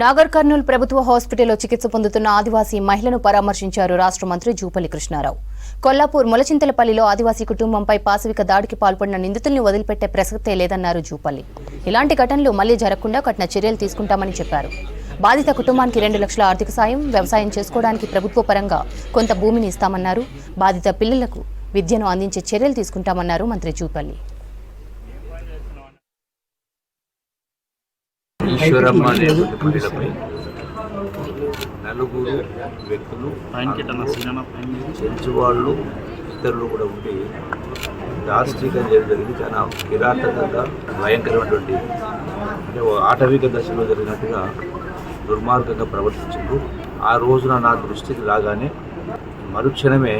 నాగర్ కర్నూల్ ప్రభుత్వ హాస్పిటల్లో చికిత్స పొందుతున్న ఆదివాసీ మహిళను పరామర్శించారు రాష్ట్ర మంత్రి జూపల్లి కృష్ణారావు. కొల్లాపూర్ ములచింతలపల్లిలో ఆదివాసీ కుటుంబంపై పాశవిక దాడికి పాల్పడిన నిందితుల్ని వదిలిపెట్టే ప్రసక్తే లేదన్నారు జూపల్లి. ఇలాంటి ఘటనలు మళ్ళీ జరగకుండా కఠిన చర్యలు తీసుకుంటామని చెప్పారు. బాధిత కుటుంబానికి రెండు లక్షల ఆర్థిక సాయం వ్యవసాయం చేసుకోవడానికి ప్రభుత్వ పరంగా కొంత భూమిని ఇస్తామన్నారు. బాధిత పిల్లలకు విద్యను అందించే చర్యలు తీసుకుంటామన్నారు మంత్రి జూపల్లి. ఈశ్వరమ్మ అనేటువంటి మహిళపై నలుగురు వ్యక్తులు చెంచువాళ్ళు ఇతరులు కూడా ఉండి దాష్టికం చేయడం జరిగింది. చాలా కిరాతకంగా భయంకరమైనటువంటి అంటే ఆటవిక దశలో జరిగినట్టుగా దుర్మార్గంగా ప్రవర్తించారు ఆ రోజున నా దృష్టికి రాగానే మరుక్షణమే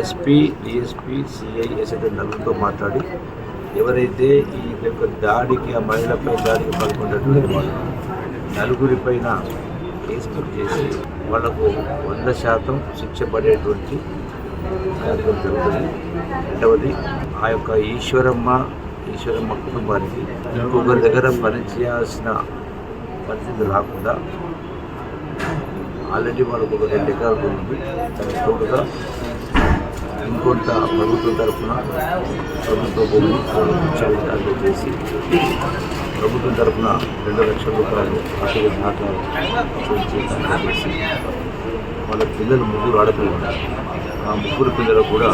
ఎస్పీ డిఎస్పీ సిఐ ఎస్ఐ నలుగురితో మాట్లాడి ఎవరైతే ఈ యొక్క దాడికి ఆ మహిళపై దాడికి పాల్గొన్నటువంటి వాళ్ళు నలుగురిపైన ఫేస్బుక్ చేసి వాళ్ళకు వంద శాతం శిక్ష పడేటువంటి కార్యక్రమం జరుగుతుంది. రెండవది ఆ యొక్క ఈశ్వరమ్మ ఈశ్వరమ్మ కుటుంబానికి ఇంకొకరి దగ్గర పనిచేయాల్సిన పరిస్థితి రాకుండా ఆల్రెడీ వాళ్ళకు ఒక రెండు ఎకరాలు ఉంది. తోడుగా ఇంకొంత ప్రభుత్వం తరఫున ప్రభుత్వ భూమిని విచారణలు చేసి ప్రభుత్వం తరఫున రెండు లక్షల రూపాయలు అసలు దాకా చేసి వాళ్ళ పిల్లలు ముగ్గురు ఆడపిల్లలు. ఉన్నారు ఆ ముగ్గురు పిల్లలు కూడా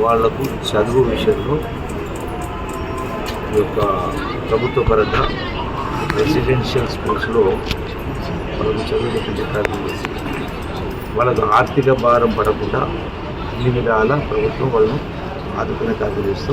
వాళ్ళకు చదువు విషయంలో ఈ యొక్క ప్రభుత్వ పరంగా రెసిడెన్షియల్ స్కూల్స్లో వాళ్ళకు చదువు కార్యక్రమం చేసి వాళ్ళకు ఆర్థిక భారం పడకుండా అన్ని విధాల ప్రభుత్వం వాళ్ళను ఆదుకునే కార్యక్రమం చేస్తూ